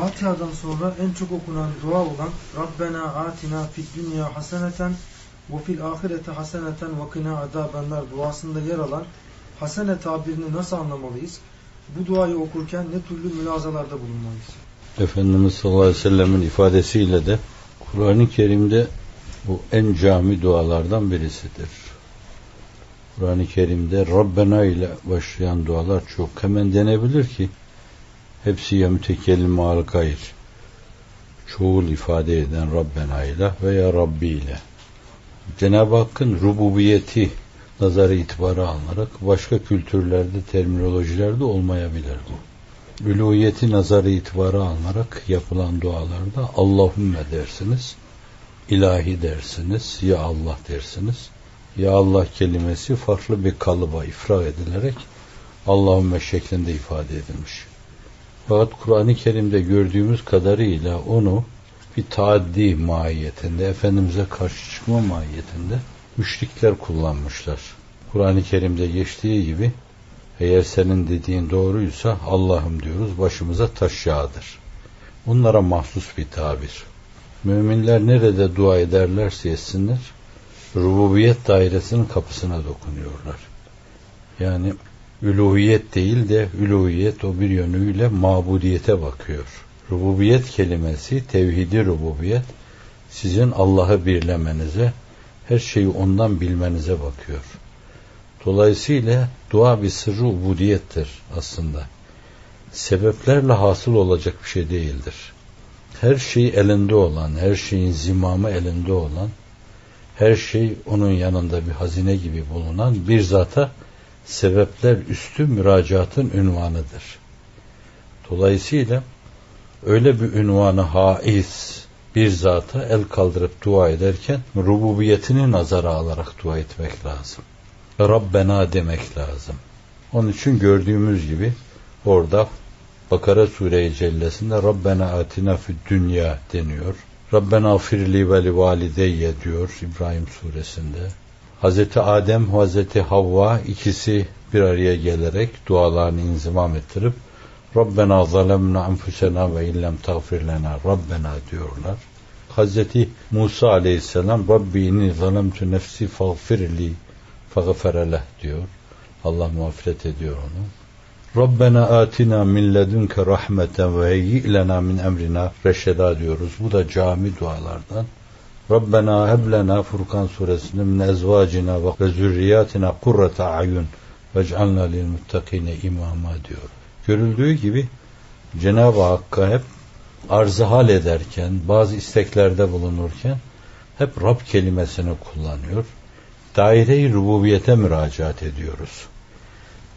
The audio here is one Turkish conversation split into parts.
Fatiha'dan sonra en çok okunan dua olan Rabbena atina fid dünya haseneten ve fil ahirete haseneten ve kina adabenler duasında yer alan hasene tabirini nasıl anlamalıyız? Bu duayı okurken ne türlü mülazalarda bulunmalıyız? Efendimiz sallallahu aleyhi ve sellemin ifadesiyle de Kur'an-ı Kerim'de bu en cami dualardan birisidir. Kur'an-ı Kerim'de Rabbena ile başlayan dualar çok. Hemen denebilir ki hepsi ya mütekellim gayr. Çoğul ifade eden Rabbena ile veya Rabbi ile. Cenab-ı Hakk'ın rububiyeti nazarı itibarı alınarak başka kültürlerde, terminolojilerde olmayabilir bu. Üluhiyeti nazarı itibarı alınarak yapılan dualarda Allahümme dersiniz, ilahi dersiniz, ya Allah dersiniz. Ya Allah kelimesi farklı bir kalıba ifrag edilerek Allahümme şeklinde ifade edilmiş. Fakat Kur'an-ı Kerim'de gördüğümüz kadarıyla onu bir taaddi mahiyetinde, Efendimiz'e karşı çıkma mahiyetinde müşrikler kullanmışlar. Kur'an-ı Kerim'de geçtiği gibi eğer senin dediğin doğruysa Allah'ım diyoruz başımıza taş yağdır. Bunlara mahsus bir tabir. Müminler nerede dua ederlerse etsinler rububiyet dairesinin kapısına dokunuyorlar. Yani üluhiyet değil de üluhiyet o bir yönüyle mabudiyete bakıyor. Rububiyet kelimesi, tevhidi rububiyet sizin Allah'ı birlemenize, her şeyi ondan bilmenize bakıyor. Dolayısıyla dua bir sırrı ubudiyettir aslında. Sebeplerle hasıl olacak bir şey değildir. Her şey elinde olan, her şeyin zimamı elinde olan, her şey onun yanında bir hazine gibi bulunan bir zata sebepler üstü müracaatın ünvanıdır. Dolayısıyla öyle bir ünvanı haiz bir zata el kaldırıp dua ederken rububiyetini nazara alarak dua etmek lazım. Rabbena demek lazım. Onun için gördüğümüz gibi orada Bakara Sure-i Cellesi'nde Rabbena atina fid dünya deniyor. Rabbena firli ve li valideyye diyor İbrahim suresinde. Hazreti Adem, Hazreti Havva ikisi bir araya gelerek dualarını inzimam ettirip Rabbena zalemna enfusena ve illem tağfir lena Rabbena diyorlar. Hazreti Musa aleyhisselam Rabbi inni zalemtu nefsi fagfirli fagfereleh diyor. Allah mağfiret ediyor onu. Rabbena atina min ledunke rahmeten ve heyyi lena min emrina reşeda diyoruz. Bu da cami dualardan. Rabbena heblena Furkan suresinde min ezvacina ve zürriyatina kurrata ayun vec'alna lil muttakine imama diyor. Görüldüğü gibi Cenab-ı Hakk'a hep arzı hal ederken, bazı isteklerde bulunurken hep Rab kelimesini kullanıyor. Daire-i rububiyete müracaat ediyoruz.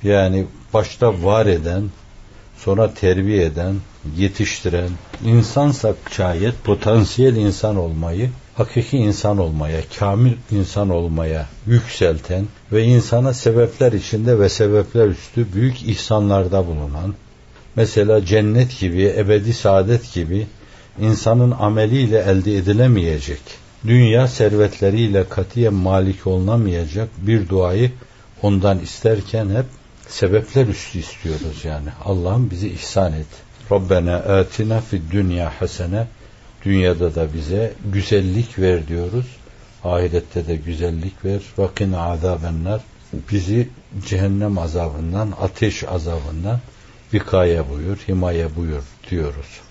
Yani başta var eden, sonra terbiye eden, yetiştiren, insansak şayet potansiyel insan olmayı, hakiki insan olmaya, kamil insan olmaya yükselten ve insana sebepler içinde ve sebepler üstü büyük ihsanlarda bulunan, mesela cennet gibi, ebedi saadet gibi insanın ameliyle elde edilemeyecek, dünya servetleriyle katiyen malik olunamayacak bir duayı ondan isterken hep sebepler üstü istiyoruz yani. Allah'ım bizi ihsan et. Rabbena atina fid dünya hasene dünyada da bize güzellik ver diyoruz. Ahirette de güzellik ver. Vakin azabenler bizi cehennem azabından, ateş azabından vikaye buyur, himaye buyur diyoruz.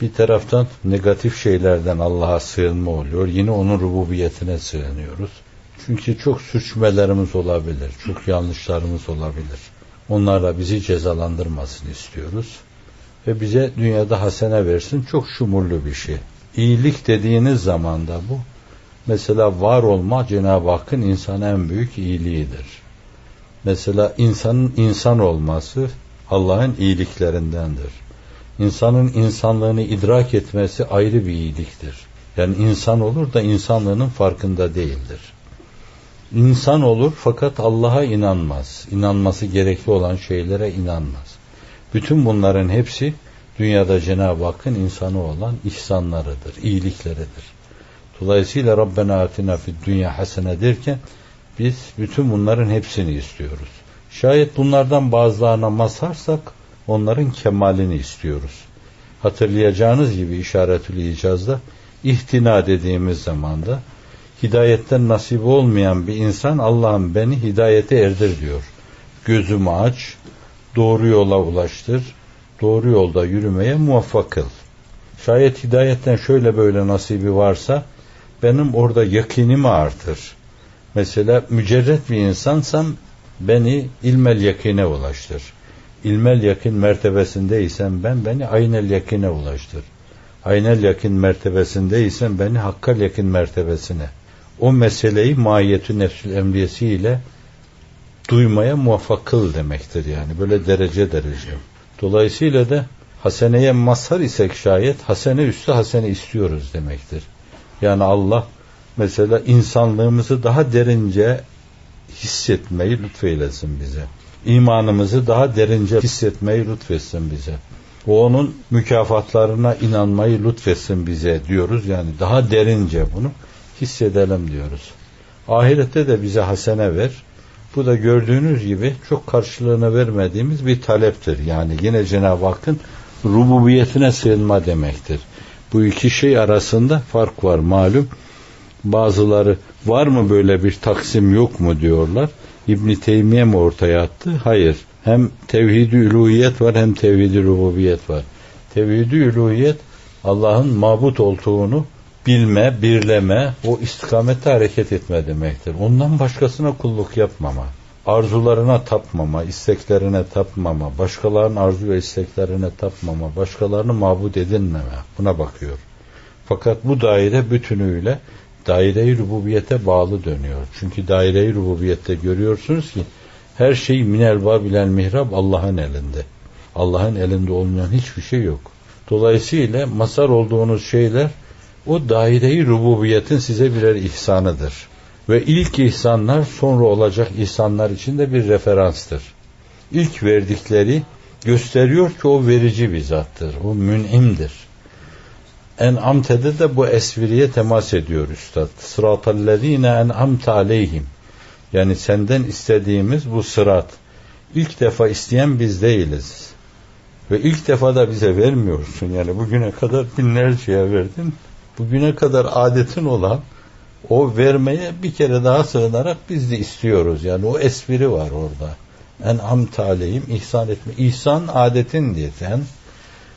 Bir taraftan negatif şeylerden Allah'a sığınma oluyor. Yine onun rububiyetine sığınıyoruz. Çünkü çok suçmelerimiz olabilir, çok yanlışlarımız olabilir. Onlarla bizi cezalandırmasını istiyoruz. Ve bize dünyada hasene versin. Çok şumurlu bir şey. İyilik dediğiniz zaman da bu. Mesela var olma Cenab-ı Hakk'ın insana en büyük iyiliğidir. Mesela insanın insan olması Allah'ın iyiliklerindendir. İnsanın insanlığını idrak etmesi ayrı bir iyiliktir. Yani insan olur da insanlığının farkında değildir. İnsan olur fakat Allah'a inanmaz. İnanması gerekli olan şeylere inanmaz. Bütün bunların hepsi dünyada Cenab-ı Hakk'ın insanı olan ihsanlarıdır, iyilikleridir. Dolayısıyla Rabbena atina fid dünya hasene derken biz bütün bunların hepsini istiyoruz. Şayet bunlardan bazılarına mazharsak onların kemalini istiyoruz. hatırlayacağınız gibi işaretül icazda ihtina dediğimiz zamanda hidayetten nasip olmayan bir insan Allah'ım beni hidayete erdir diyor. Gözümü aç, doğru yola ulaştır, doğru yolda yürümeye muvaffak kıl. Şayet hidayetten şöyle böyle nasibi varsa benim orada yakinimi artır. Mesela mücerret bir insansam beni ilmel yakine ulaştır. İlmel yakin mertebesindeysem ben beni aynel yakine ulaştır. Aynel yakin mertebesindeysem beni hakkal yakin mertebesine. O meseleyi mahiyetü nefsül emriyesiyle duymaya muvaffak kıl demektir yani. Böyle derece derece. Dolayısıyla da haseneye mazhar isek şayet hasene üstü hasene istiyoruz demektir. Yani Allah mesela insanlığımızı daha derince hissetmeyi lütfeylesin bize. İmanımızı daha derince hissetmeyi lütfetsin bize. O onun mükafatlarına inanmayı lütfetsin bize diyoruz. Yani daha derince bunu hissedelim diyoruz. Ahirette de bize hasene ver. Bu da gördüğünüz gibi çok karşılığını vermediğimiz bir taleptir. Yani yine Cenab-ı Hakk'ın rububiyetine sığınma demektir. Bu iki şey arasında fark var malum. Bazıları var mı böyle bir taksim yok mu diyorlar. İbn Teymiye mi ortaya attı? Hayır. Hem tevhid-i üluhiyet var hem tevhid-i rububiyet var. Tevhid-i üluhiyet Allah'ın mabut olduğunu bilme, birleme, o istikamette hareket etme demektir. Ondan başkasına kulluk yapmama, arzularına tapmama, isteklerine tapmama, başkalarının arzu ve isteklerine tapmama, başkalarını mabut edinmeme buna bakıyor. Fakat bu daire bütünüyle daire-i rububiyete bağlı dönüyor. Çünkü daire-i rububiyette görüyorsunuz ki her şey minel babilel mihrab Allah'ın elinde. Allah'ın elinde olmayan hiçbir şey yok. Dolayısıyla masar olduğunuz şeyler o daire-i rububiyetin size birer ihsanıdır. Ve ilk ihsanlar sonra olacak ihsanlar için de bir referanstır. İlk verdikleri gösteriyor ki o verici bir zattır. O mün'imdir. En'amte'de de bu esviriye temas ediyor üstad. Sıratallezine en'amte aleyhim. Yani senden istediğimiz bu sırat. İlk defa isteyen biz değiliz. Ve ilk defa da bize vermiyorsun. Yani bugüne kadar binlerceye verdin. Bugüne kadar adetin olan o vermeye bir kere daha sığınarak biz de istiyoruz. Yani o espri var orada. En'am taleyim ihsan etme. İhsan adetin diye sen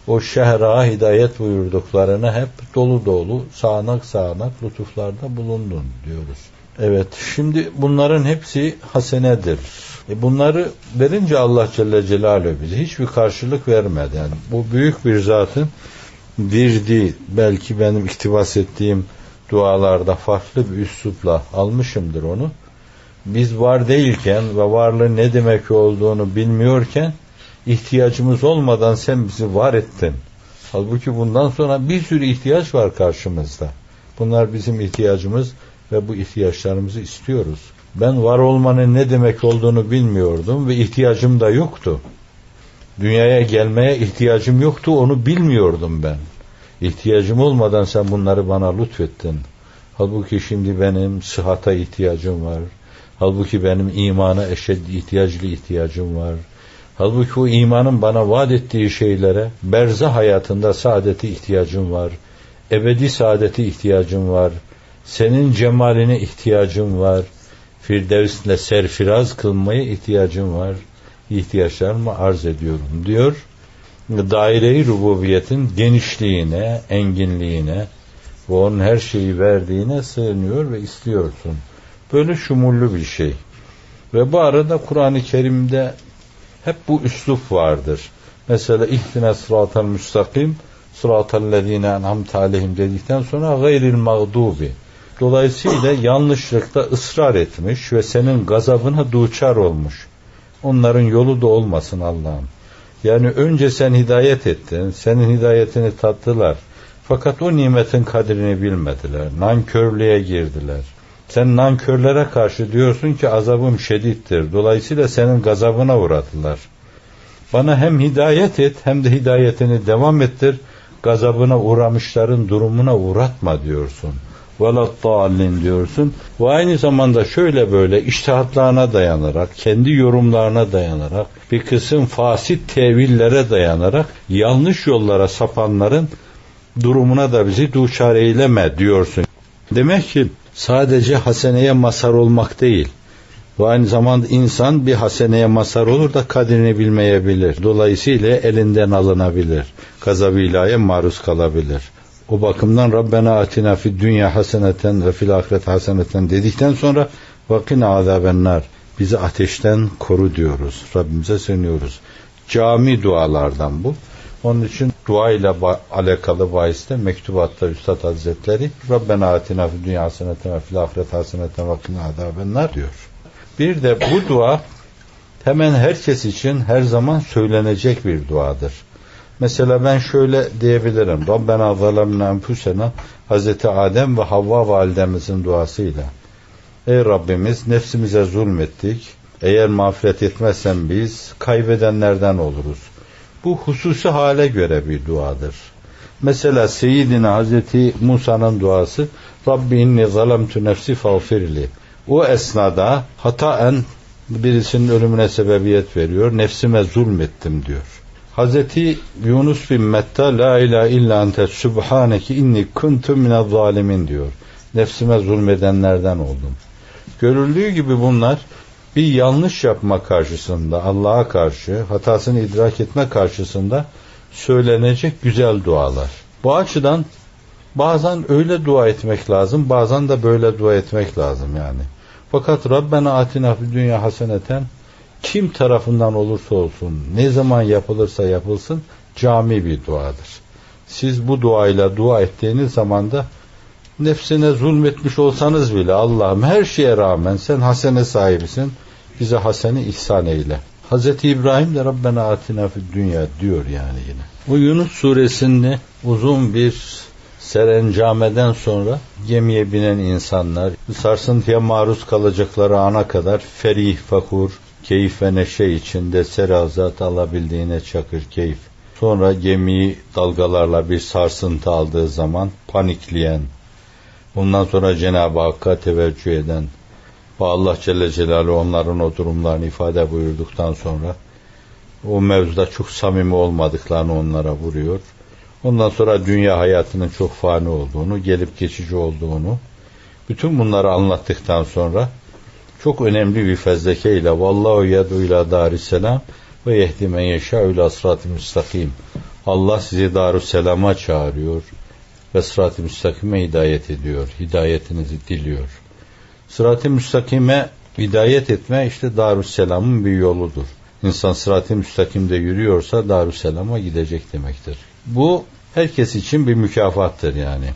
o şehra hidayet buyurduklarına hep dolu dolu sağanak sağanak lütuflarda bulundun diyoruz. Evet şimdi bunların hepsi hasenedir. E bunları verince Allah Celle Celaluhu bize hiçbir karşılık vermedi. Yani bu büyük bir zatın virdi belki benim iktibas ettiğim dualarda farklı bir üslupla almışımdır onu. Biz var değilken ve varlığın ne demek olduğunu bilmiyorken ihtiyacımız olmadan sen bizi var ettin. Halbuki bundan sonra bir sürü ihtiyaç var karşımızda. Bunlar bizim ihtiyacımız ve bu ihtiyaçlarımızı istiyoruz. Ben var olmanın ne demek olduğunu bilmiyordum ve ihtiyacım da yoktu. Dünyaya gelmeye ihtiyacım yoktu, onu bilmiyordum ben. İhtiyacım olmadan sen bunları bana lütfettin. Halbuki şimdi benim sıhhata ihtiyacım var. Halbuki benim imana eşed ihtiyaclı ihtiyacım var. Halbuki o imanın bana vaat ettiği şeylere berza hayatında saadeti ihtiyacım var. Ebedi saadeti ihtiyacım var. Senin cemaline ihtiyacım var. Firdevs'le serfiraz kılmaya ihtiyacım var. İhtiyaçlarımı arz ediyorum diyor. Daire-i rububiyetin genişliğine, enginliğine ve onun her şeyi verdiğine sığınıyor ve istiyorsun. Böyle şumullu bir şey. Ve bu arada Kur'an-ı Kerim'de hep bu üslup vardır. Mesela ihtine sıratal müstakim sıratal lezine en'amte aleyhim dedikten sonra gayril mağdubi. Dolayısıyla yanlışlıkta ısrar etmiş ve senin gazabına duçar olmuş. Onların yolu da olmasın Allah'ım. Yani önce sen hidayet ettin, senin hidayetini tattılar. Fakat o nimetin kadrini bilmediler. Nankörlüğe girdiler. Sen nankörlere karşı diyorsun ki azabım şedittir. Dolayısıyla senin gazabına uğradılar. Bana hem hidayet et hem de hidayetini devam ettir. Gazabına uğramışların durumuna uğratma diyorsun. Veladdallin diyorsun. Ve aynı zamanda şöyle böyle iştihatlarına dayanarak, kendi yorumlarına dayanarak, bir kısım fasit tevillere dayanarak yanlış yollara sapanların durumuna da bizi duşar eyleme diyorsun. Demek ki sadece haseneye mazhar olmak değil. Ve aynı zamanda insan bir haseneye mazhar olur da kadrini bilmeyebilir. Dolayısıyla elinden alınabilir. Gazabı maruz kalabilir. O bakımdan Rabbena atina fid dünya haseneten ve fil ahiret haseneten dedikten sonra vakina azabennar bizi ateşten koru diyoruz. Rabbimize sığınıyoruz. Cami dualardan bu. Onun için dua ile alakalı bahiste mektubatta Üstad Hazretleri Rabbena atina fid dünya haseneten ve fil ahiret haseneten ve kina azabennar diyor. Bir de bu dua hemen herkes için her zaman söylenecek bir duadır. Mesela ben şöyle diyebilirim. Rabbena zalemna enfusena Hazreti Adem ve Havva validemizin duasıyla. Ey Rabbimiz nefsimize zulmettik. Eğer mağfiret etmezsen biz kaybedenlerden oluruz. Bu hususi hale göre bir duadır. Mesela Seyyidina Hazreti Musa'nın duası Rabbi inni zalemtu nefsi fağfirli. O esnada hataen birisinin ölümüne sebebiyet veriyor. Nefsime zulmettim diyor. Hazreti Yunus bin Metta la ilahe illa ente subhaneki inni kuntum minez zalimin diyor. Nefsime zulmedenlerden oldum. Görüldüğü gibi bunlar bir yanlış yapma karşısında Allah'a karşı hatasını idrak etme karşısında söylenecek güzel dualar. Bu açıdan bazen öyle dua etmek lazım, bazen de böyle dua etmek lazım yani. Fakat Rabbena atina fid dünya haseneten kim tarafından olursa olsun, ne zaman yapılırsa yapılsın cami bir duadır. Siz bu duayla dua ettiğiniz zaman da nefsine zulmetmiş olsanız bile Allah'ım her şeye rağmen sen hasene sahibisin, bize haseni ihsan eyle. Hz. İbrahim de Rabbena atina fid dünya diyor yani yine. Bu Yunus suresinde uzun bir serencameden sonra gemiye binen insanlar sarsıntıya maruz kalacakları ana kadar ferih, fakur, keyif ve neşe içinde serazat alabildiğine çakır keyif. Sonra gemiyi dalgalarla bir sarsıntı aldığı zaman panikleyen, bundan sonra Cenab-ı Hakk'a teveccüh eden ve Allah Celle Celaluhu onların o durumlarını ifade buyurduktan sonra o mevzuda çok samimi olmadıklarını onlara vuruyor. Ondan sonra dünya hayatının çok fani olduğunu, gelip geçici olduğunu, bütün bunları anlattıktan sonra çok önemli bir fezleke ile vallahu yed'u ila darisselam ve yehdi men yeşâ ila sırat-ı müstakim. Allah sizi darüsselama çağırıyor ve sırat-ı müstakime hidayet ediyor. Hidayetinizi diliyor. Sırat-ı müstakime hidayet etme işte darüsselamın bir yoludur. İnsan sırat-ı müstakimde yürüyorsa darüsselama gidecek demektir. Bu herkes için bir mükafattır yani.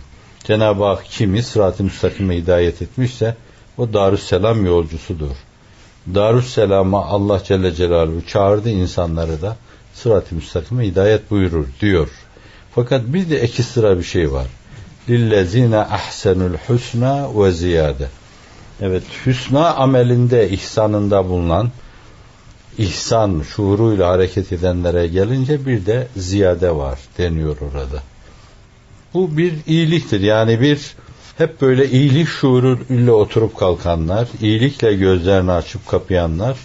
Cenab-ı Hak kimi sırat-ı müstakime hidayet etmişse o Darüsselam yolcusudur. Darüsselam'a Allah Celle Celaluhu çağırdı insanları da sırat-ı müstakime hidayet buyurur diyor. Fakat bir de iki sıra bir şey var. Lillezine ahsenul husna ve ziyade. Evet, hüsna amelinde, ihsanında bulunan, ihsan şuuruyla hareket edenlere gelince bir de ziyade var deniyor orada. Bu bir iyiliktir. Yani bir hep böyle iyilik şuuruyla oturup kalkanlar, iyilikle gözlerini açıp kapayanlar,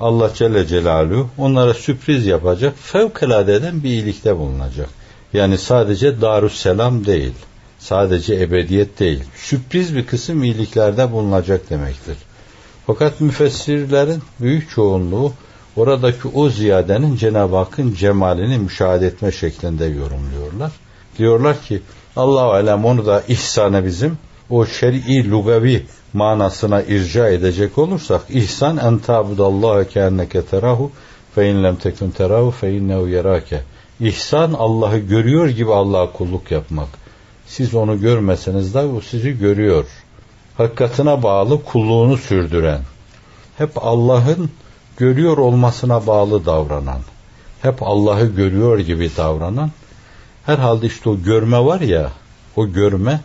Allah Celle Celaluhu onlara sürpriz yapacak, fevkalade eden bir iyilikte bulunacak. Yani sadece Darüsselam değil, sadece ebediyet değil, sürpriz bir kısım iyiliklerde bulunacak demektir. Fakat müfessirlerin büyük çoğunluğu oradaki o ziyadenin Cenab-ı Hakk'ın cemalini müşahede etme şeklinde yorumluyorlar. Diyorlar ki Allah alem onu da ihsanı bizim o şer'i lugavi manasına irca edecek olursak ihsan en tabudallaha keenneke terahu fe in lem tekun terahu fe innehu yerake. İhsan Allah'ı görüyor gibi Allah'a kulluk yapmak. Siz onu görmeseniz de o sizi görüyor. Hakikatine bağlı kulluğunu sürdüren. Hep Allah'ın görüyor olmasına bağlı davranan. Hep Allah'ı görüyor gibi davranan Herhalde işte o görme var ya, o görme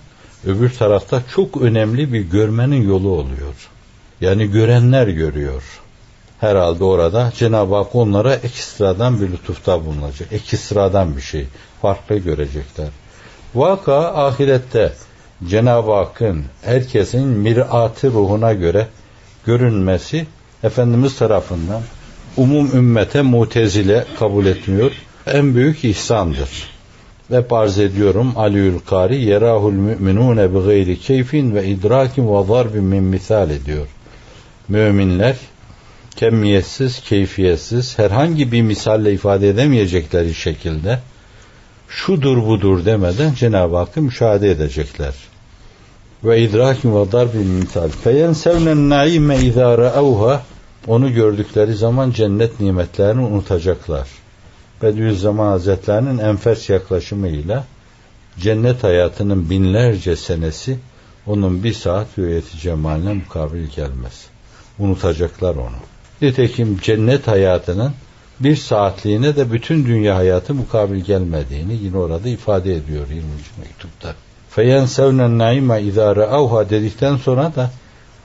öbür tarafta çok önemli bir görmenin yolu oluyor. Yani görenler görüyor. Herhalde orada Cenab-ı Hak onlara ekstradan bir lütufta bulunacak. Ekstradan bir şey. Farklı görecekler. Vaka ahirette Cenab-ı Hakk'ın herkesin miratı ruhuna göre görünmesi Efendimiz tarafından umum ümmete mutezile kabul etmiyor. En büyük ihsandır. Ve arz ediyorum Aliül Kari yerahul müminune bi gayri keyfin ve idrakin ve zarbin min misal ediyor. Müminler kemiyetsiz, keyfiyetsiz, herhangi bir misalle ifade edemeyecekleri şekilde şudur budur demeden Cenab-ı Hakk'ı müşahede edecekler. Ve idrakin ve darbin misal. Feyensevnen naime izâ onu gördükleri zaman cennet nimetlerini unutacaklar. Bediüzzaman Hazretlerinin enfes yaklaşımıyla cennet hayatının binlerce senesi onun bir saat hüviyeti cemaline mukabil gelmez. Unutacaklar onu. Nitekim cennet hayatının bir saatliğine de bütün dünya hayatı mukabil gelmediğini yine orada ifade ediyor 20. mektupta. Feyensevnen naime idare avha dedikten sonra da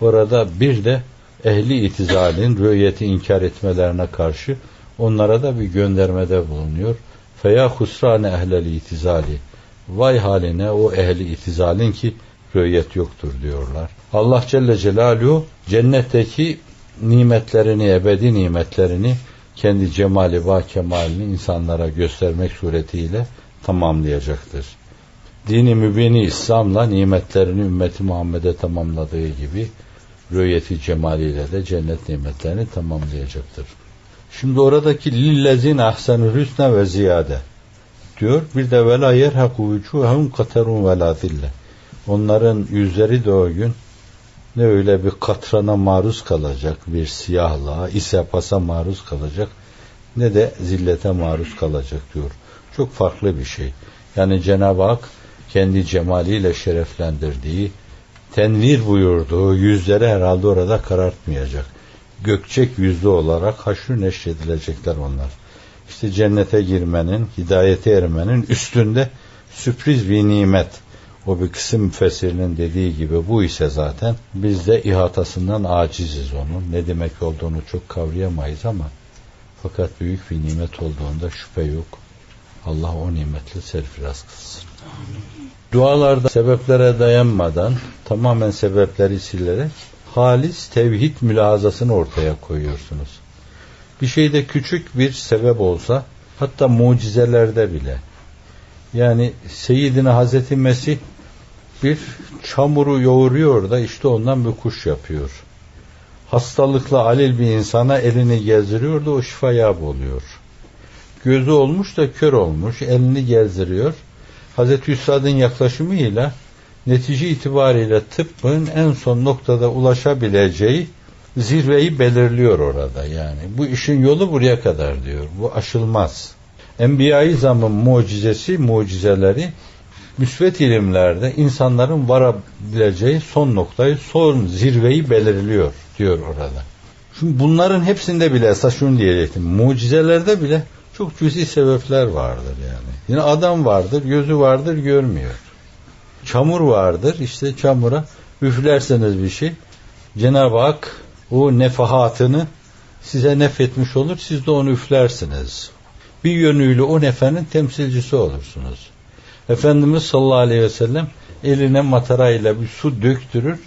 orada bir de ehli itizalin rüyeti inkar etmelerine karşı onlara da bir göndermede bulunuyor. Feya husrane ehlel itizali. Vay haline o ehli itizalin ki rüyet yoktur diyorlar. Allah Celle Celaluhu cennetteki nimetlerini, ebedi nimetlerini kendi cemali ve kemalini insanlara göstermek suretiyle tamamlayacaktır. Dini mübini İslam'la nimetlerini ümmeti Muhammed'e tamamladığı gibi rüyeti cemaliyle de cennet nimetlerini tamamlayacaktır. Şimdi oradaki lillezin ahsenül hüsne ve ziyade diyor. Bir de vela yerhaku vücuhum katerun ve la. Onların yüzleri de o gün ne öyle bir katrana maruz kalacak, bir siyahlığa, ise pasa maruz kalacak, ne de zillete maruz kalacak diyor. Çok farklı bir şey. Yani Cenab-ı Hak kendi cemaliyle şereflendirdiği, tenvir buyurduğu yüzleri herhalde orada karartmayacak. Gökçek yüzlü olarak haşrı neşredilecekler onlar. İşte cennete girmenin, hidayete ermenin üstünde sürpriz bir nimet. O bir kısım müfessirinin dediği gibi bu ise zaten biz de ihatasından aciziz onun. Ne demek olduğunu çok kavrayamayız ama fakat büyük bir nimet olduğunda şüphe yok. Allah o nimetle serfiraz kılsın. Dualarda sebeplere dayanmadan tamamen sebepleri silerek halis tevhid mülazasını ortaya koyuyorsunuz. Bir şeyde küçük bir sebep olsa hatta mucizelerde bile yani Seyyidina Hazreti Mesih bir çamuru yoğuruyor da işte ondan bir kuş yapıyor. Hastalıklı alil bir insana elini gezdiriyor da o şifa yap oluyor. Gözü olmuş da kör olmuş, elini gezdiriyor. Hazreti Üstad'ın yaklaşımıyla netice itibariyle tıbbın en son noktada ulaşabileceği zirveyi belirliyor orada yani. Bu işin yolu buraya kadar diyor. Bu aşılmaz. Enbiya-i zamın mucizesi, mucizeleri müsvet ilimlerde insanların varabileceği son noktayı, son zirveyi belirliyor diyor orada. Şimdi bunların hepsinde bile esas şunu diyecektim. Mucizelerde bile çok cüzi sebepler vardır yani. Yine adam vardır, gözü vardır, görmüyor. Çamur vardır, işte çamura üflerseniz bir şey. Cenab-ı Hak o nefahatını size nefetmiş olur, siz de onu üflersiniz. Bir yönüyle o nefenin temsilcisi olursunuz. Efendimiz sallallahu aleyhi ve sellem eline matarayla bir su döktürür,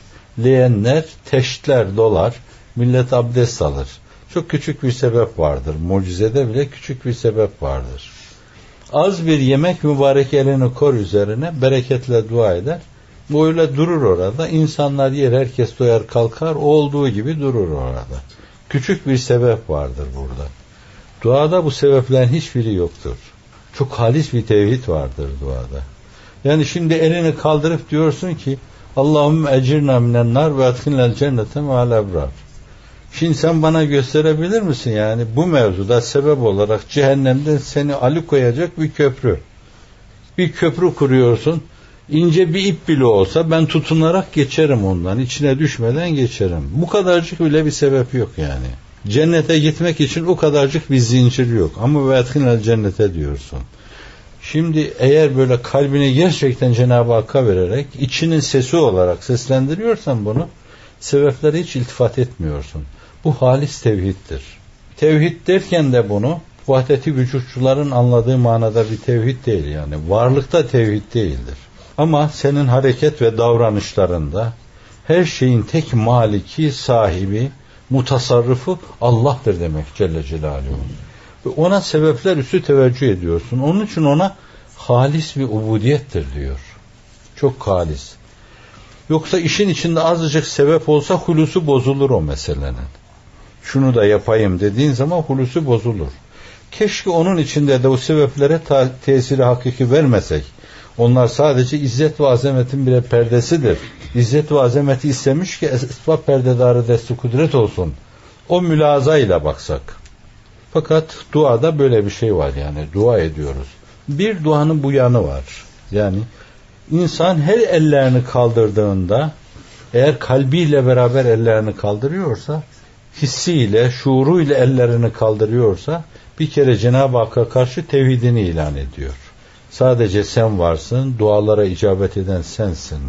leğenler, teştler dolar, millet abdest alır. Çok küçük bir sebep vardır. Mucizede bile küçük bir sebep vardır. Az bir yemek mübarek elini kor üzerine bereketle dua eder. Bu öyle durur orada. İnsanlar yer, herkes doyar kalkar. olduğu gibi durur orada. Küçük bir sebep vardır burada. Duada bu sebeplerin hiçbiri yoktur. Çok halis bir tevhid vardır duada. Yani şimdi elini kaldırıp diyorsun ki Allahümme ecirna minen nar ve etkinlel cennete me'al ebrar. Şimdi sen bana gösterebilir misin yani bu mevzuda sebep olarak cehennemden seni alıkoyacak bir köprü. Bir köprü kuruyorsun. ince bir ip bile olsa ben tutunarak geçerim ondan. içine düşmeden geçerim. Bu kadarcık bile bir sebep yok yani. Cennete gitmek için o kadarcık bir zincir yok. Ama ve etkinel cennete diyorsun. Şimdi eğer böyle kalbini gerçekten Cenab-ı Hakk'a vererek içinin sesi olarak seslendiriyorsan bunu sebeplere hiç iltifat etmiyorsun. Bu halis tevhiddir. Tevhid derken de bunu vahdeti vücutçuların anladığı manada bir tevhid değil yani. Varlıkta tevhid değildir. Ama senin hareket ve davranışlarında her şeyin tek maliki, sahibi, mutasarrıfı Allah'tır demek Celle Celaluhu. Ve ona sebepler üstü teveccüh ediyorsun. Onun için ona halis bir ubudiyettir diyor. Çok halis. Yoksa işin içinde azıcık sebep olsa hulusu bozulur o meselenin. Şunu da yapayım dediğin zaman hulusu bozulur. Keşke onun içinde de o sebeplere ta- tesiri hakiki vermesek. Onlar sadece izzet ve azametin bile perdesidir. İzzet ve azameti istemiş ki esbab perdedarı desti kudret olsun. O mülazayla baksak. Fakat duada böyle bir şey var yani dua ediyoruz. Bir duanın bu yanı var. Yani insan her ellerini kaldırdığında eğer kalbiyle beraber ellerini kaldırıyorsa hissiyle, şuuruyla ellerini kaldırıyorsa bir kere Cenab-ı Hakk'a karşı tevhidini ilan ediyor. Sadece sen varsın, dualara icabet eden sensin.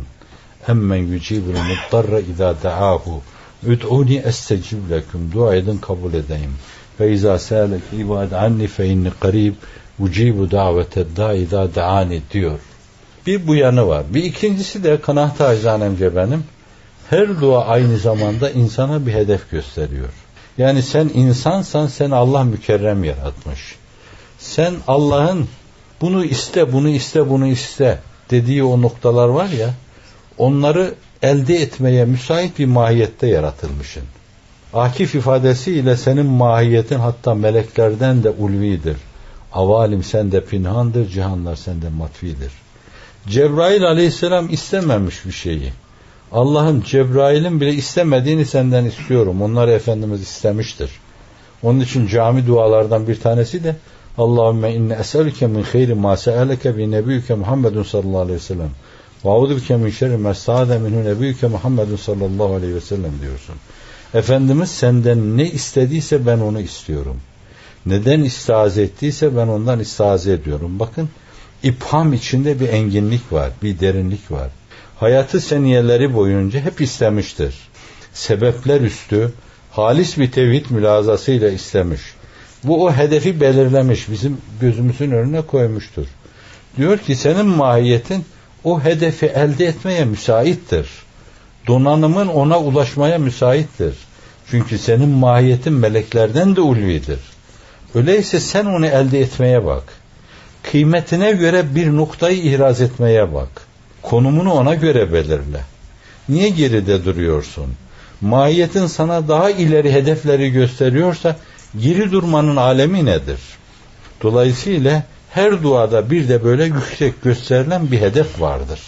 Emmen yücibul muttarra idâ da'ahu. Üd'uni estecib leküm. Dua edin kabul edeyim. Ve izâ sâlek ibad anni fe inni qarib. Ucibu daveted da idâ da'ani diyor. Bir bu yanı var. Bir ikincisi de kanaat acizanemce benim. Her dua aynı zamanda insana bir hedef gösteriyor. Yani sen insansan sen Allah mükerrem yaratmış. Sen Allah'ın bunu iste, bunu iste, bunu iste dediği o noktalar var ya, onları elde etmeye müsait bir mahiyette yaratılmışsın. Akif ifadesiyle senin mahiyetin hatta meleklerden de ulvidir. Avalim sende pinhandır, cihanlar sende matfidir. Cebrail aleyhisselam istememiş bir şeyi. Allah'ım Cebrail'in bile istemediğini senden istiyorum. Onları Efendimiz istemiştir. Onun için cami dualardan bir tanesi de Allahümme inne eselüke min hayri ma se'eleke bi nebiyyüke Muhammedun sallallahu aleyhi ve sellem. Ve audu bike min şerri ma sa'ade minhu nebiyyüke Muhammedun sallallahu aleyhi ve sellem diyorsun. Efendimiz senden ne istediyse ben onu istiyorum. Neden istiaze ettiyse ben ondan istiaze ediyorum. Bakın ipham içinde bir enginlik var, bir derinlik var. Hayatı seniyeleri boyunca hep istemiştir. Sebepler üstü, halis bir tevhid mülazasıyla istemiş. Bu o hedefi belirlemiş, bizim gözümüzün önüne koymuştur. Diyor ki senin mahiyetin o hedefi elde etmeye müsaittir. Donanımın ona ulaşmaya müsaittir. Çünkü senin mahiyetin meleklerden de ulvidir. Öyleyse sen onu elde etmeye bak. Kıymetine göre bir noktayı ihraz etmeye bak. Konumunu ona göre belirle. Niye geride duruyorsun? Mahiyetin sana daha ileri hedefleri gösteriyorsa geri durmanın alemi nedir? Dolayısıyla her duada bir de böyle yüksek gösterilen bir hedef vardır.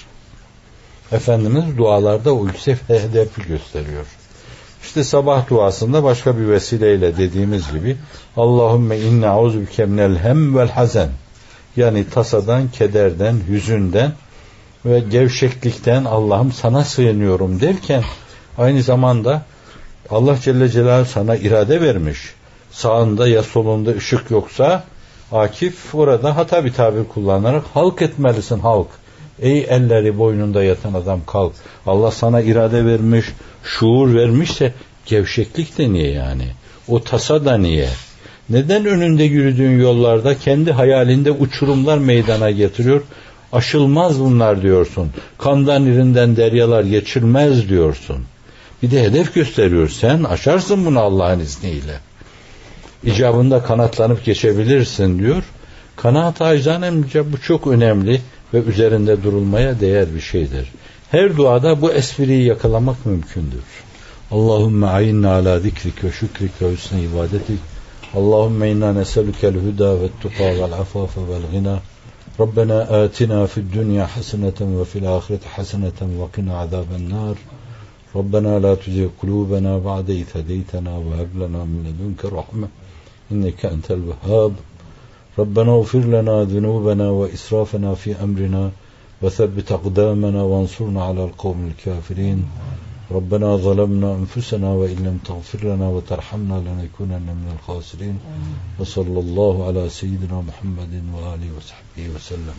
Efendimiz dualarda o yüksek hedefi gösteriyor. İşte sabah duasında başka bir vesileyle dediğimiz gibi Allahümme inne auzubike minel hem vel hazen yani tasadan, kederden, hüzünden ve gevşeklikten Allah'ım sana sığınıyorum derken aynı zamanda Allah Celle Celaluhu sana irade vermiş. Sağında ya solunda ışık yoksa Akif orada hata bir tabir kullanarak halk etmelisin halk. Ey elleri boynunda yatan adam kalk. Allah sana irade vermiş, şuur vermişse gevşeklik de niye yani? O tasa da niye? Neden önünde yürüdüğün yollarda kendi hayalinde uçurumlar meydana getiriyor? Aşılmaz bunlar diyorsun. Kandan irinden deryalar geçilmez diyorsun. Bir de hedef gösteriyor. Sen aşarsın bunu Allah'ın izniyle. İcabında kanatlanıp geçebilirsin diyor. Kanaat aczanemce bu çok önemli ve üzerinde durulmaya değer bir şeydir. Her duada bu espriyi yakalamak mümkündür. Allahümme ayinna ala zikrik ve şükrik ve hüsne ibadetik. Allahümme inna neselükel huda ve tuqa vel afafe vel gina. ربنا آتنا في الدنيا حسنة وفي الآخرة حسنة وقنا عذاب النار. ربنا لا تزغ قلوبنا بعد إذ هديتنا وهب لنا من لدنك رحمة إنك أنت الوهاب. ربنا اغفر لنا ذنوبنا وإسرافنا في أمرنا وثبت أقدامنا وانصرنا على القوم الكافرين. ربنا ظلمنا أنفسنا وإن لم تغفر لنا وترحمنا لنكونن من الخاسرين. وصلى الله على سيدنا محمد وآله وصحبه وسلم.